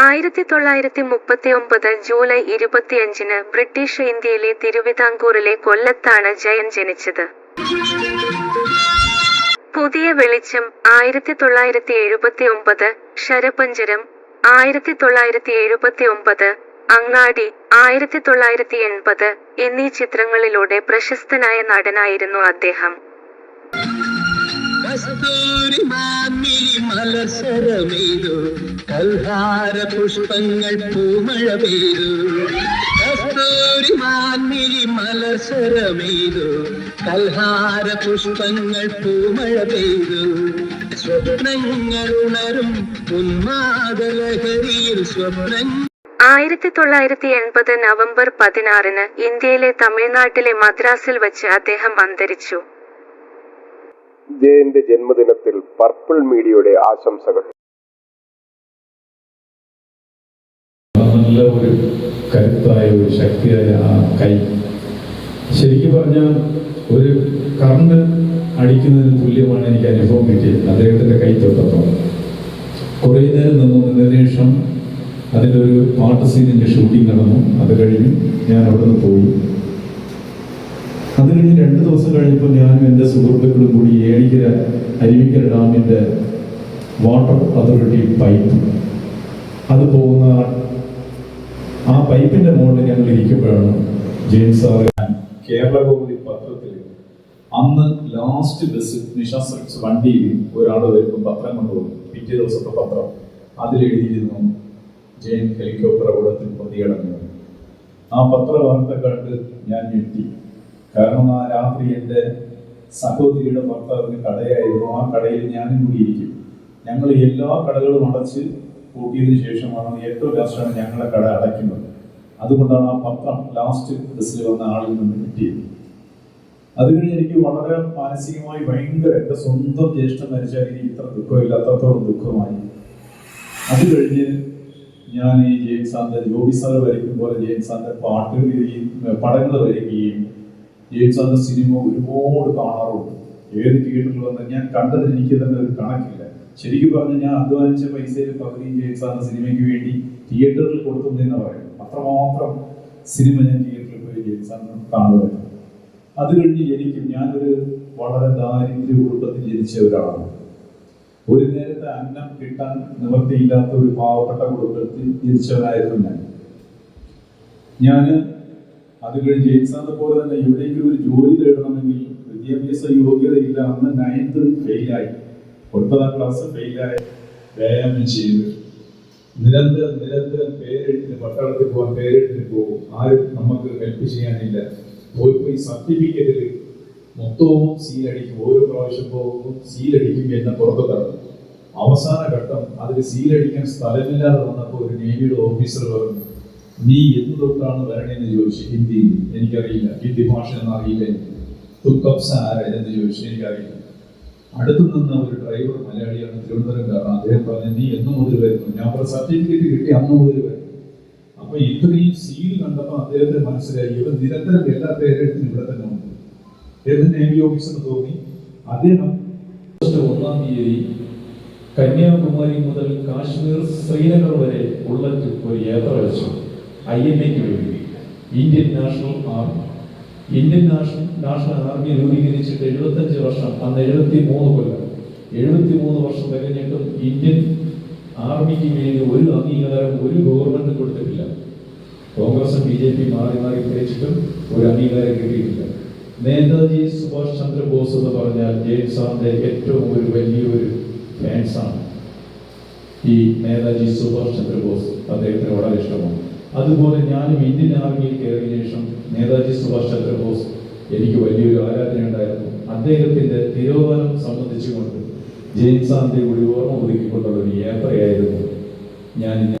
ആയിരത്തി തൊള്ളായിരത്തി മുപ്പത്തി ഒമ്പത് ജൂലൈ ഇരുപത്തിയഞ്ചിന് ബ്രിട്ടീഷ് ഇന്ത്യയിലെ തിരുവിതാംകൂറിലെ കൊല്ലത്താണ് ജയൻ ജനിച്ചത്. പുതിയ വെളിച്ചം ആയിരത്തി തൊള്ളായിരത്തി എഴുപത്തി ഒമ്പത് ശരപഞ്ചരം ആയിരത്തി തൊള്ളായിരത്തി എഴുപത്തി ഒമ്പത് അങ്ങാടി ആയിരത്തി തൊള്ളായിരത്തി എൺപത് എന്നീ ചിത്രങ്ങളിലൂടെ പ്രശസ്തനായ നടനായിരുന്നു അദ്ദേഹം. കസ്തൂരി മാമിഴി മലസരമെയ്തു കൽഹാര പുഷ്പങ്ങൾ പൂമഴ പെയ്തു. കസ്തൂരി മാമിഴി മലസരമെയ്തു കൽഹാര പുഷ്പങ്ങൾ പൂമഴ പെയ്തു. സ്വപ്നങ്ങൾ ഉണരും ഉന്മാദലഹരിയിൽ സ്വപ്നങ്ങൾ ആയിരത്തി തൊള്ളായിരത്തി എൺപത് നവംബർ പതിനാറിന് ഇന്ത്യയിലെ തമിഴ്നാട്ടിലെ മദ്രാസിൽ വെച്ച് അദ്ദേഹം അന്തരിച്ചു. ജയന്റെ ജന്മദിനത്തിൽ പർപ്പിൾ മീഡിയയുടെ ആശംസകൾ. നല്ല ഒരു കരുത്തായ ഒരു ശക്തിയായ ആ കൈ. ശരിക്കും പറഞ്ഞാൽ ഒരു കറണ്ട് അടിക്കുന്നതിന് തുല്യമാണ് എനിക്ക് അനുഭവം കിട്ടിയത്. അദ്ദേഹത്തിന്റെ കൈ തൊട്ടപ്പോൾ കുറേ നേരം നിന്നു. നിന്നതിന് ശേഷം അതിന്റെ ഒരു പാട്ട് സീനിന്റെ ഷൂട്ടിംഗ് നടന്നു. അത് കഴിഞ്ഞു ഞാൻ അവിടെ നിന്ന് പോയി. അത് കഴിഞ്ഞ് രണ്ട് ദിവസം കഴിഞ്ഞപ്പോൾ ഞാനും എന്റെ സുഹൃത്തുക്കളും കൂടി ഏഴിക്കര അരുവിക്കര ഡാമിന്റെ വാട്ടർ അതോറിറ്റി പൈപ്പ് അത് പോകുന്ന ആ പൈപ്പിന്റെ മുകളിൽ ഞങ്ങൾ ഇരിക്കുമ്പോഴാണ് ജെയിംസ് സാറ് കേരളകൗമുദി പത്രത്തിൽ അന്ന് ലാസ്റ്റ് ബസ് നിശാസ്ത്രക്സ് വണ്ടിയിൽ ഒരാൾ വരുമ്പോൾ പത്രം കൊണ്ടുപോകും. പിറ്റേ ദിവസത്തെ പത്രം അതിലെഴുതിയിരുന്നു ജയൻ ഹെലികോപ്റ്റർ അപകടത്തിൽ പ്രതികടന്നു. ആ പത്രവാർത്ത കണ്ട് ഞാൻ ഞെട്ടി. കാരണം ആ രാത്രി എന്റെ സഹോദരിയുടെ ഭർത്താവിന് കടയായിരുന്നു. ആ കടയിൽ ഞാനും കൂടി ഇരിക്കും. ഞങ്ങൾ എല്ലാ കടകളും അടച്ച് പൂട്ടിയതിനു ശേഷമാണ് ഏറ്റവും ലാസ്റ്റാണ് ഞങ്ങളുടെ കട അടയ്ക്കുന്നത്. അതുകൊണ്ടാണ് ആ പത്രം ലാസ്റ്റ് ബസ്സിൽ വന്ന ആളിൽ നിന്ന് കിട്ടിയത്. അത് കഴിഞ്ഞ് എനിക്ക് വളരെ മാനസികമായി ഭയങ്കര എന്റെ സ്വന്തം ജ്യേഷ്ഠം മരിച്ചാൽ എനിക്ക് ഇത്ര ദുഃഖമില്ലാത്തത്തോളം ദുഃഖമായി. അത് കഴിഞ്ഞ് ഞാൻ ഈ ജെയിംസ് സാറിന്റെ ജോബി സാർ വരയ്ക്കും പോലെ ജെയിംസ് സാറിന്റെ പാട്ട് പടങ്ങൾ വരയ്ക്കുകയും ജെയിംസ് സിനിമ ഒരുപാട് കാണാറുണ്ട്. ഏത് തിയേറ്ററിൽ വന്ന് ഞാൻ കണ്ടത് എനിക്ക് തന്നെ ഒരു കണക്കില്ല. ശരിക്കും പറഞ്ഞാൽ ഞാൻ അധ്വാനിച്ച പൈസയിൽ പകുതി ജെയിംസ് സിനിമയ്ക്ക് വേണ്ടി തിയേറ്ററിൽ കൊടുക്കുന്നതെന്ന് പറയും അത്രമാത്രം സിനിമ ഞാൻ തിയേറ്ററിൽ പോയി ജെയിംസ് സാറിന് കാണുമായിരുന്നു. അത് കഴിഞ്ഞ് എനിക്കും ഞാനൊരു വളരെ ദാരിദ്ര്യ കുടുംബത്തിൽ ജനിച്ച ഒരാളാണ്. ഒരു നേരത്തെ അന്നം കിട്ടാൻ നിവൃത്തിയില്ലാത്ത ഒരു പാവപ്പെട്ട കുടുംബത്തിൽ ജനിച്ചവനായിരുന്നു ഞാൻ. ഞാൻ അത് കഴിഞ്ഞ് ജെയിംസാറിനെ പോലെ തന്നെ എവിടെയെങ്കിലും ഒരു ജോലി തേടണമെങ്കിൽ വിദ്യാഭ്യാസ യോഗ്യതയില്ല. അന്ന് നയൻത്ത് ഫെയിലായി ഒൻപതാം ക്ലാസ് ഫെയിലായി വ്യായാമം ചെയ്ത്. നിരന്തരം നിരന്തരം പേരെഴുത്തിന് പട്ടാളത്തിൽ പോകാൻ പേരെഴുത്തിന് പോകും. ആരും നമുക്ക് ഹെൽപ്പ് ചെയ്യാനില്ല. പോയി പോയി സർട്ടിഫിക്കറ്റിൽ മൊത്തവും സീലടിക്കും. ഓരോ പ്രാവശ്യം പോകുമ്പോൾ സീലടിക്കും എന്നെ പുറത്തു കടന്നു. അവസാന ഘട്ടം അതിൽ സീലടിക്കാൻ സ്ഥലമില്ലാതെ വന്നപ്പോൾ ഒരു നേവിയുടെ ഓഫീസർ പറഞ്ഞു നീ എന്ത് തൊട്ടാണ് വരണേന്ന് ചോദിച്ചു. ഹിന്ദിയിൽ എനിക്കറിയില്ല. ഹിന്ദി ഭാഷ എന്ന് അറിയില്ല എനിക്ക്. എന്ന് ചോദിച്ചു. എനിക്കറിയില്ല. അടുത്തു നിന്ന ഒരു ഡ്രൈവർ മലയാളിയാണ് തിരുവനന്തപുരംകാരൻ. അദ്ദേഹം പറഞ്ഞു നീ എന്ന് മുതൽ വരുന്നു. ഞാൻ പറഞ്ഞ സർട്ടിഫിക്കറ്റ് കിട്ടി അന്ന് മുതൽ വരും അപ്പൊ ഇത്രയും സീൽ കണ്ടപ്പോൾ അദ്ദേഹത്തിന് മനസ്സിലായി ഇവർ നിരന്തരം എല്ലാ പേരെടുത്തും ഇവിടെ തന്നെ ഉണ്ട്. ഏത് നേവി ഓഫീസർ തോന്നി. അദ്ദേഹം ഒന്നാം തീയതി കന്യാകുമാരി മുതൽ കാശ്മീർ ശ്രീനഗർ വരെ ഉള്ള ഒരു യാത്ര വെച്ചു. ഐ എൻ എക്ക് വേണ്ടി. Indian National Army Indian National National Army രൂപീകരിച്ചിട്ട് എഴുപത്തഞ്ച് വർഷം അന്ന് എഴുപത്തി മൂന്ന് കൊല്ലം. എഴുപത്തി മൂന്ന് വർഷം കഴിഞ്ഞിട്ടും ഇന്ത്യൻ ആർമിക്ക് വേണ്ടി ഒരു അംഗീകാരം ഒരു ഗവൺമെന്റ് കൊടുത്തിട്ടില്ല. കോൺഗ്രസും ബി ജെ പി മാറി മാറി ഭരിച്ചിട്ടും ഒരു അംഗീകാരം കിട്ടിയിട്ടില്ല. നേതാജി സുഭാഷ് ചന്ദ്രബോസ് എന്ന് പറഞ്ഞാൽ ജെയിംസ് സാറിന്റെ ഏറ്റവും ഒരു വലിയൊരു ഫാൻസാണ്. ഈ നേതാജി സുഭാഷ് ചന്ദ്രബോസ് അദ്ദേഹത്തിന് വളരെ ഇഷ്ടമാണ്. അതുപോലെ ഞാനും ഇന്ത്യൻ ആർമിയിൽ കയറിയ ശേഷം നേതാജി സുഭാഷ് ചന്ദ്രബോസ് എനിക്ക് വലിയൊരു ആരാധന ഉണ്ടായിരുന്നു. അദ്ദേഹത്തിന്റെ തിരോധാനം സംബന്ധിച്ചുകൊണ്ട് ജെയിംസ് സാറിന്റെ കൂടി ഓർമ്മ ഒരു യാത്രയായിരുന്നു ഞാൻ